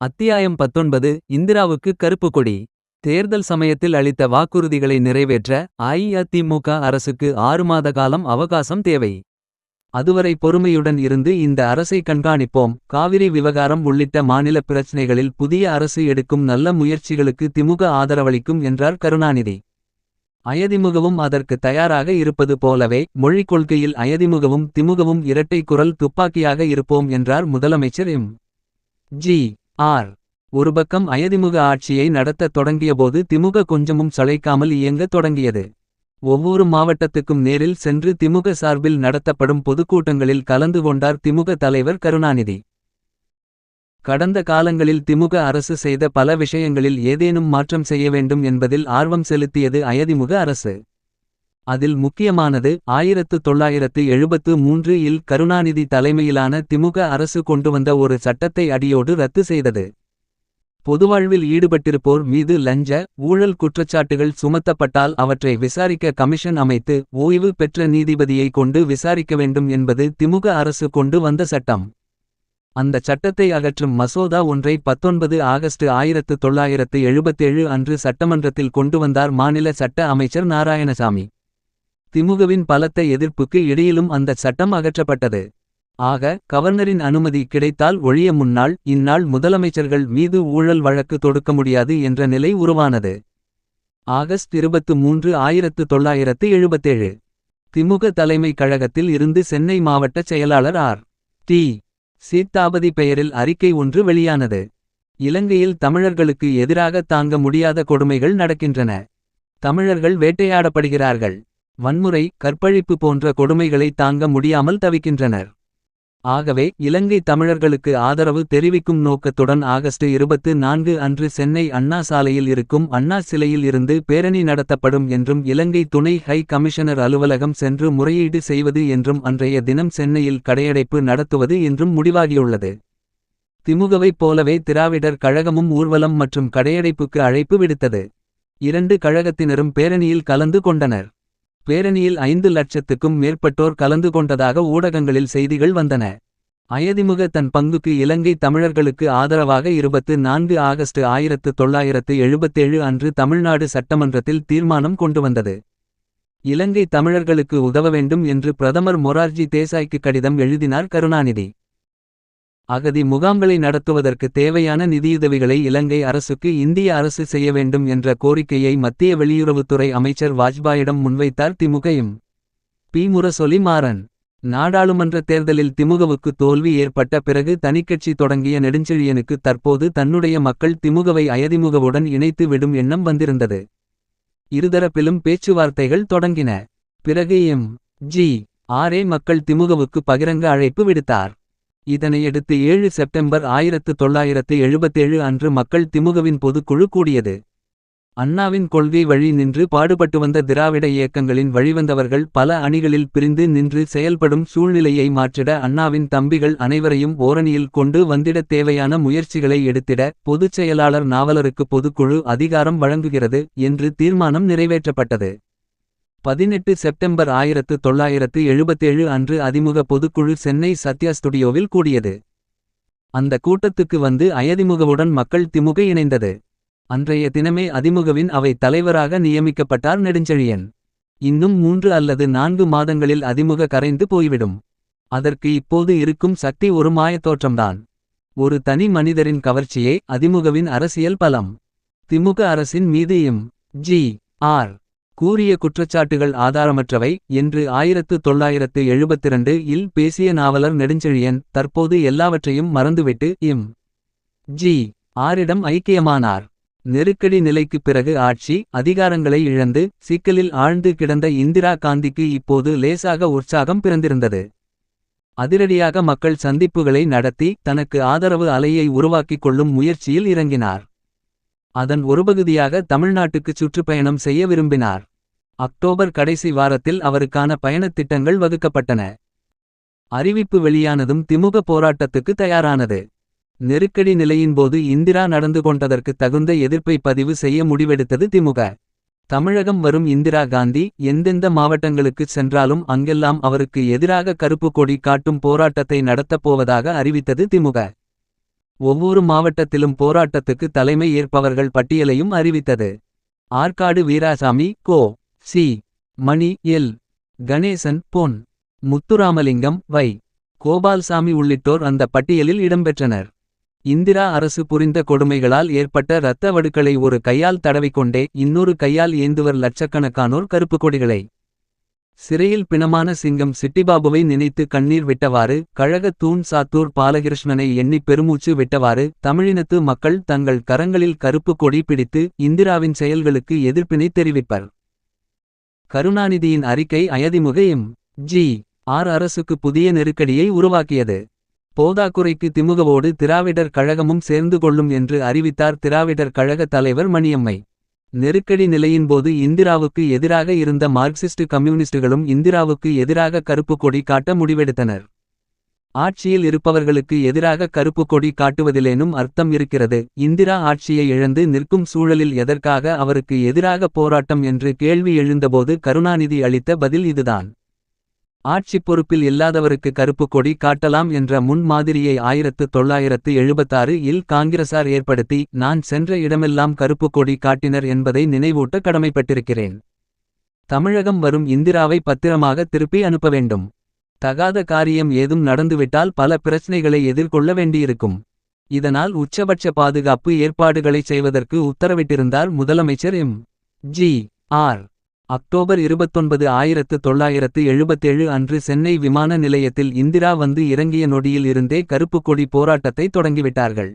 அத்தியாயம் பத்தொன்பது இந்திராவுக்கு கருப்பு கொடி. தேர்தல் சமயத்தில் அளித்த வாக்குறுதிகளை நிறைவேற்ற அஇஅதிமுக அரசுக்கு ஆறு மாத காலம் அவகாசம் தேவை. அதுவரை பொறுமையுடன் இருந்து இந்த அரசை கண்காணிப்போம். காவிரி விவகாரம் உள்ளிட்ட மாநில பிரச்சினைகளில் புதிய அரசு எடுக்கும் நல்ல முயற்சிகளுக்கு திமுக ஆதரவளிக்கும் என்றார் கருணாநிதி. அயதிமுகவும் அதற்கு தயாராக இருப்பது போலவே மொழிக் கொள்கையில் அயதிமுகவும் திமுகவும் இரட்டை குரல் துப்பாக்கியாக இருப்போம் என்றார் முதலமைச்சர் எம். ஜி. ஆர். ஒரு பக்கம் அயதிமுக ஆட்சியை நடத்தத் தொடங்கியபோது திமுக கொஞ்சமும் சளைக்காமல் இயங்கத் தொடங்கியது. ஒவ்வொரு மாவட்டத்துக்கும் நேரில் சென்று திமுக சார்பில் நடத்தப்படும் பொதுக்கூட்டங்களில் கலந்து கொண்டார் திமுக தலைவர் கருணாநிதி. கடந்த காலங்களில் திமுக அரசு செய்த பல விஷயங்களில் ஏதேனும் மாற்றம் செய்ய வேண்டும் என்பதில் ஆர்வம் செலுத்தியது அயதிமுக அரசு. அதில் முக்கியமானது ஆயிரத்து தொள்ளாயிரத்து எழுபத்து மூன்று இல் கருணாநிதி தலைமையிலான திமுக அரசு கொண்டு வந்த ஒரு சட்டத்தை அடியோடு ரத்து செய்தது. பொதுவாழ்வில் ஈடுபட்டிருப்போர் மீது லஞ்ச ஊழல் குற்றச்சாட்டுகள் சுமத்தப்பட்டால் அவற்றை விசாரிக்க கமிஷன் அமைத்து ஓய்வு பெற்ற நீதிபதியை கொண்டு விசாரிக்க வேண்டும் என்பது திமுக அரசு கொண்டு வந்த சட்டம். அந்த சட்டத்தை அகற்றும் மசோதா ஒன்றை பத்தொன்பது ஆகஸ்ட் ஆயிரத்து தொள்ளாயிரத்து எழுபத்தேழு அன்று சட்டமன்றத்தில் கொண்டு வந்தார் மாநில சட்ட அமைச்சர் நாராயணசாமி. திமுகவின் பலத்த எதிர்ப்புக்கு இடையிலும் அந்த சட்டம் அகற்றப்பட்டது. ஆக கவர்னரின் அனுமதி கிடைத்தால் ஒழிய முன்னாள் இந்நாள் முதலமைச்சர்கள் மீது ஊழல் வழக்கு தொடுக்க முடியாது என்ற நிலை உருவானது. ஆகஸ்ட் இருபத்து மூன்று ஆயிரத்து தொள்ளாயிரத்து எழுபத்தேழு. திமுக தலைமை கழகத்தில் இருந்து சென்னை மாவட்ட செயலாளர் ஆர். டி. சீத்தாபதி பெயரில் அறிக்கை ஒன்று வெளியானது. இலங்கையில் தமிழர்களுக்கு எதிராக தாங்க முடியாத கொடுமைகள் நடக்கின்றன. தமிழர்கள் வேட்டையாடப்படுகிறார்கள். வன்முறை கற்பழிப்பு போன்ற கொடுமைகளை தாங்க முடியாமல் தவிக்கின்றனர். ஆகவே இலங்கை தமிழர்களுக்கு ஆதரவு தெரிவிக்கும் நோக்கத்துடன் ஆகஸ்ட் இருபத்து நான்கு அன்று சென்னை அண்ணா சாலையில் இருக்கும் அண்ணா சிலையில் இருந்து பேரணி நடத்தப்படும் என்றும் இலங்கை துணை ஹை கமிஷனர் அலுவலகம் சென்று முறையீடு செய்வது என்றும் அன்றைய தினம் சென்னையில் கடையடைப்பு நடத்துவது என்றும் முடிவாகியுள்ளது. திமுகவைப் போலவே திராவிடர் கழகமும் ஊர்வலம் மற்றும் கடையடைப்புக்கு அழைப்பு விடுத்தது. இரண்டு கழகத்தினரும் பேரணியில் கலந்து கொண்டனர். பேரணியில் ஐந்து லட்சத்துக்கும் மேற்பட்டோர் கலந்து கொண்டதாக ஊடகங்களில் செய்திகள் வந்தன. அயதிமுக தன் பங்குக்கு இலங்கை தமிழர்களுக்கு ஆதரவாக இருபத்து நான்கு ஆகஸ்ட் ஆயிரத்து தொள்ளாயிரத்து எழுபத்தேழு அன்று தமிழ்நாடு சட்டமன்றத்தில் தீர்மானம் கொண்டு வந்தது. இலங்கை தமிழர்களுக்கு உதவ வேண்டும் என்று பிரதமர் மொரார்ஜி தேசாய்க்கு கடிதம் எழுதினார் கருணாநிதி. அகதி முகாம்களை நடத்துவதற்கு தேவையான நிதியுதவிகளை இலங்கை அரசுக்கு இந்திய அரசு செய்ய வேண்டும் என்ற கோரிக்கையை மத்திய வெளியுறவுத்துறை அமைச்சர் வாஜ்பாயிடம் முன்வைத்தார் திமுகையும். பி. முரசொலி மாறன் நாடாளுமன்ற தேர்தலில் திமுகவுக்கு தோல்வி ஏற்பட்ட பிறகு தனிக்கட்சி தொடங்கிய நெடுஞ்செழியனுக்கு தற்போது தன்னுடைய மக்கள் திமுகவை அயதிமுகவுடன் இணைத்து விடும் எண்ணம் வந்திருந்தது. இருதரப்பிலும் பேச்சுவார்த்தைகள் தொடங்கின. பிறகு எம். ஜி. ஆரே. மக்கள் திமுகவுக்கு பகிரங்க அழைப்பு விடுத்தார். இதனையடுத்து ஏழு செப்டம்பர் ஆயிரத்து தொள்ளாயிரத்து எழுபத்தேழு அன்று மக்கள் திமுகவின் பொதுக்குழு கூடியது. அண்ணாவின் கொள்கை வழி நின்று பாடுபட்டு வந்த திராவிட இயக்கங்களின் வழிவந்தவர்கள் பல அணிகளில் பிரிந்து நின்று செயல்படும் சூழ்நிலையை மாற்றிட அண்ணாவின் தம்பிகள் அனைவரையும் ஓரணியில் கொண்டு வந்திடத் தேவையான முயற்சிகளை எடுத்திட பொதுச் செயலாளர் நாவலருக்கு பொதுக்குழு அதிகாரம் வழங்குகிறது என்று தீர்மானம் நிறைவேற்றப்பட்டது. பதினெட்டு செப்டம்பர் ஆயிரத்து தொள்ளாயிரத்து எழுபத்தேழு அன்று அதிமுக பொதுக்குழு சென்னை சத்யா ஸ்டுடியோவில் கூடியது. அந்த கூட்டத்துக்கு வந்து அயதிமுகவுடன் மக்கள் திமுக இணைந்தது. அன்றைய தினமே அதிமுகவின் அவை தலைவராக நியமிக்கப்பட்டார் நெடுஞ்செழியன். இன்னும் மூன்று அல்லது நான்கு மாதங்களில் அதிமுக கரைந்து போய்விடும். அதற்கு இப்போது இருக்கும் சக்தி ஒரு மாயத்தோற்றம்தான் ஒரு தனி மனிதரின் கவர்ச்சியே அதிமுகவின் அரசியல் பலம். திமுக அரசின் மீது எம். ஜி. ஆர். கூறிய குற்றச்சாட்டுகள் ஆதாரமற்றவை என்று ஆயிரத்து தொள்ளாயிரத்து எழுபத்திரண்டு இல் பேசிய நாவலர் நெடுஞ்செழியன் தற்போது எல்லாவற்றையும் மறந்துவிட்டு இம். ஜி. ஆரிடம் ஐக்கியமானார். நெருக்கடி நிலைக்குப் பிறகு ஆட்சி அதிகாரங்களை இழந்து சிக்கலில் ஆழ்ந்து கிடந்த இந்திரா காந்திக்கு இப்போது லேசாக உற்சாகம் பிறந்திருந்தது. அதிரடியாக மக்கள் சந்திப்புகளை நடத்தி தனக்கு ஆதரவு அலையை உருவாக்கிக் கொள்ளும் முயற்சியில் இறங்கினார். அதன் ஒருபகுதியாக தமிழ்நாட்டுக்குச் சுற்றுப்பயணம் செய்ய விரும்பினார். அக்டோபர் கடைசி வாரத்தில் அவருக்கான பயணத் திட்டங்கள் வகுக்கப்பட்டன. அறிவிப்பு வெளியானதும் திமுக போராட்டத்துக்கு தயாரானது. நெருக்கடி நிலையின்போது இந்திரா நடந்து கொண்டதற்கு தகுந்த எதிர்ப்பை பதிவு செய்ய முடிவெடுத்தது திமுக. தமிழகம் வரும் இந்திரா காந்தி எந்தெந்த மாவட்டங்களுக்குச் சென்றாலும் அங்கெல்லாம் அவருக்கு எதிராக கருப்பு கொடி காட்டும் போராட்டத்தை நடத்தப் போவதாக அறிவித்தது திமுக. ஒவ்வொரு மாவட்டத்திலும் போராட்டத்துக்கு தலைமை ஏற்பவர்கள் பட்டியலையும் அறிவித்தது. ஆற்காடு வீராசாமி கோ. சி. மணி எல். கணேசன் பொன். முத்துராமலிங்கம் வை. கோபால்சாமி உள்ளிட்டோர் அந்த பட்டியலில் இடம்பெற்றனர். இந்திரா அரசு புரிந்த கொடுமைகளால் ஏற்பட்ட இரத்த வடுக்களை ஒரு கையால் தடவிக்கொண்டே இன்னொரு கையால் ஏந்துவர் லட்சக்கணக்கானோர் கருப்பு கொடிகளை சிறையில் பிணமான சிங்கம் சிட்டிபாபுவை நினைத்து கண்ணீர் விட்டவாறு கழக தூண் சாத்தூர் பாலகிருஷ்ணனை எண்ணி பெருமூச்சு விட்டவாறு தமிழினத்து மக்கள் தங்கள் கரங்களில் கருப்பு கொடி பிடித்து இந்திராவின் செயல்களுக்கு எதிர்ப்பினை தெரிவிப்பர். கருணாநிதியின் அறிக்கை அயதிமுக எம். ஜி. ஆர். அரசுக்கு புதிய நெருக்கடியை உருவாக்கியது. போதாக்குறைக்கு திமுகவோடு திராவிடர் கழகமும் சேர்ந்து கொள்ளும் என்று அறிவித்தார் திராவிடர் கழக தலைவர் மணியம்மை. நெருக்கடி நிலையின்போது இந்திராவுக்கு எதிராக இருந்த மார்க்சிஸ்ட் கம்யூனிஸ்டுகளும் இந்திராவுக்கு எதிராக கருப்பு கொடி காட்ட முடிவெடுத்தனர். ஆட்சியில் இருப்பவர்களுக்கு எதிராக கருப்பு கொடி காட்டுவதிலேனும் அர்த்தம் இருக்கிறது. இந்திரா ஆட்சியை இழந்து நிற்கும் சூழலில் எதற்காக அவருக்கு எதிராக போராட்டம் என்று கேள்வி எழுந்தபோது கருணாநிதி அளித்த பதில் இதுதான். ஆட்சிப் பொறுப்பில் இல்லாதவருக்கு கருப்பு கொடி காட்டலாம் என்ற முன் மாதிரியை ஆயிரத்து தொள்ளாயிரத்து எழுபத்தாறு இல் காங்கிரசார் ஏற்படுத்தி நான் சென்ற இடமெல்லாம் கருப்பு கொடி காட்டினர் என்பதை நினைவூட்ட கடமைப்பட்டிருக்கிறேன். தமிழகம் வரும் இந்திராவை பத்திரமாக திருப்பி அனுப்ப வேண்டும். தகாத காரியம் ஏதும் நடந்துவிட்டால் பல பிரச்சனைகளை எதிர்கொள்ள வேண்டியிருக்கும். இதனால் உச்சபட்ச பாதுகாப்பு ஏற்பாடுகளைச் செய்வதற்கு உத்தரவிட்டிருந்தார் முதலமைச்சர் எம். ஜி. ஆர். அக்டோபர் இருபத்தொன்பது ஆயிரத்து தொள்ளாயிரத்து எழுபத்தேழு அன்று சென்னை விமான நிலையத்தில் இந்திரா வந்து இறங்கிய நொடியில் இருந்தே கருப்பு கொடி போராட்டத்தை தொடங்கிவிட்டார்கள்.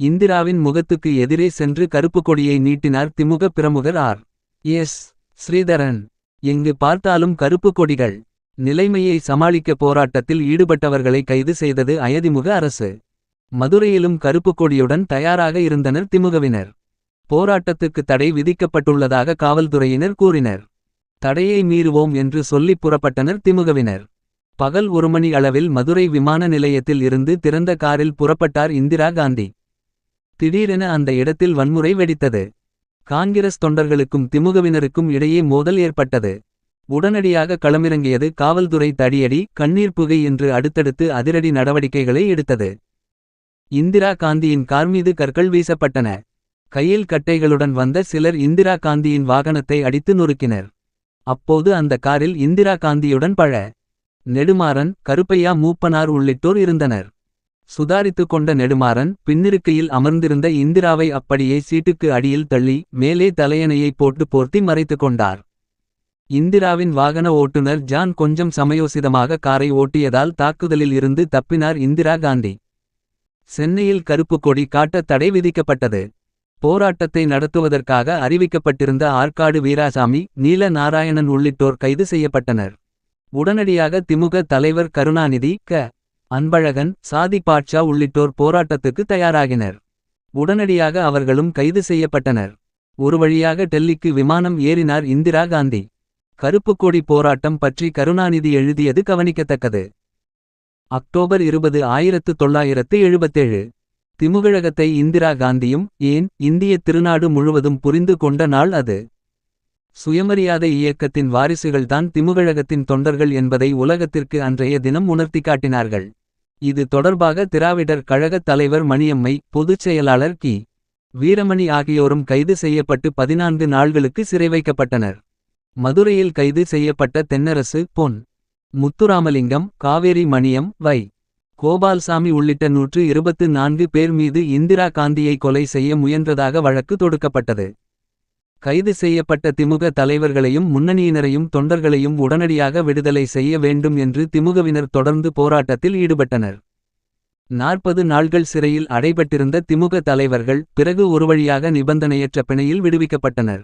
இந்திராவின் முகத்துக்கு எதிரே சென்று கருப்பு கொடியை நீட்டினார் திமுக பிரமுகர் ஆர். எஸ். ஸ்ரீதரன். எங்கு பார்த்தாலும் கருப்பு கொடிகள் நிலைமையை சமாளிக்க போராட்டத்தில் ஈடுபட்டவர்களை கைது செய்தது அயதிமுக அரசு. மதுரையிலும் கருப்பு கொடியுடன் தயாராக இருந்தனர் திமுகவினர். போராட்டத்துக்கு தடை விதிக்கப்பட்டுள்ளதாக காவல்துறையினர் கூறினர். தடையை மீறுவோம் என்று சொல்லிப் புறப்பட்டனர் திமுகவினர். பகல் ஒரு மணி அளவில் மதுரை விமான நிலையத்தில் இருந்து திறந்த காரில் புறப்பட்டார் இந்திரா காந்தி. திடீரென அந்த இடத்தில் வன்முறை வெடித்தது. காங்கிரஸ் தொண்டர்களுக்கும் திமுகவினருக்கும் இடையே மோதல் ஏற்பட்டது. உடனடியாக களமிறங்கியது காவல்துறை தடியடி கண்ணீர் புகை என்று அடுத்தடுத்து அதிரடி நடவடிக்கைகளை எடுத்தது. இந்திரா காந்தியின் கார் மீது கற்கள் வீசப்பட்டன. கையில் கட்டைகளுடன் வந்த சிலர் இந்திரா காந்தியின் வாகனத்தை அடித்து நொறுக்கினர். அப்போது அந்த காரில் இந்திரா காந்தியுடன் பழ நெடுமாறன் கருப்பையா மூப்பனார் உள்ளிட்டோர் இருந்தனர். சுதாரித்து கொண்ட நெடுமாறன் பின்னிருக்கையில் அமர்ந்திருந்த இந்திராவை அப்படியே சீட்டுக்கு அடியில் தள்ளி மேலே தலையணையை போட்டு போர்த்தி மறைத்துக் கொண்டார். இந்திராவின் வாகன ஓட்டுநர் ஜான் கொஞ்சம் சமயோசிதமாக காரை ஓட்டியதால் தாக்குதலில் இருந்து தப்பினார் இந்திரா காந்தி. சென்னையில் கருப்பு கொடி காட்ட தடை விதிக்கப்பட்டது. போராட்டத்தை நடத்துவதற்காக அறிவிக்கப்பட்டிருந்த ஆற்காடு வீராசாமி நீல நாராயணன் உள்ளிட்டோர் கைது செய்யப்பட்டனர். உடனடியாக திமுக தலைவர் கருணாநிதி க. அன்பழகன் சாதி பாட்ஷா உள்ளிட்டோர் போராட்டத்துக்கு தயாராகினர். உடனடியாக அவர்களும் கைது செய்யப்பட்டனர். ஒரு வழியாக டெல்லிக்கு விமானம் ஏறினார் இந்திரா காந்தி. கருப்பு கொடி போராட்டம் பற்றி கருணாநிதி எழுதியது கவனிக்கத்தக்கது. அக்டோபர் இருபது ஆயிரத்து தொள்ளாயிரத்து எழுபத்தேழு. திமுகழகத்தை இந்திரா காந்தியும் ஏன் இந்திய திருநாடு முழுவதும் புரிந்து கொண்ட நாள் அது? சுயமரியாதை இயக்கத்தின் வாரிசுகள்தான் திமுகழகத்தின் தொண்டர்கள் என்பதை உலகத்திற்கு அன்றைய தினம் உணர்த்தி காட்டினார்கள். இது தொடர்பாக திராவிடர் கழகத் தலைவர் மணியம்மை பொதுச் செயலாளர் கி. வீரமணி ஆகியோரும் கைது செய்யப்பட்டு பதினான்கு நாள்களுக்கு சிறை வைக்கப்பட்டனர். மதுரையில் கைது செய்யப்பட்ட தென்னரசு பொன். முத்துராமலிங்கம் காவேரி மணியம் வை. கோபால்சாமி உள்ளிட்ட நூற்று இருபத்து நான்கு பேர் மீது இந்திரா காந்தியை கொலை செய்ய முயன்றதாக வழக்கு தொடுக்கப்பட்டது. கைது செய்யப்பட்ட திமுக தலைவர்களையும் முன்னணியினரையும் தொண்டர்களையும் உடனடியாக விடுதலை செய்ய வேண்டும் என்று திமுகவினர் தொடர்ந்து போராட்டத்தில் ஈடுபட்டனர். நாற்பது நாள்கள் சிறையில் அடைபட்டிருந்த திமுக தலைவர்கள் பிறகு ஒருவழியாக நிபந்தனையற்ற பிணையில் விடுவிக்கப்பட்டனர்.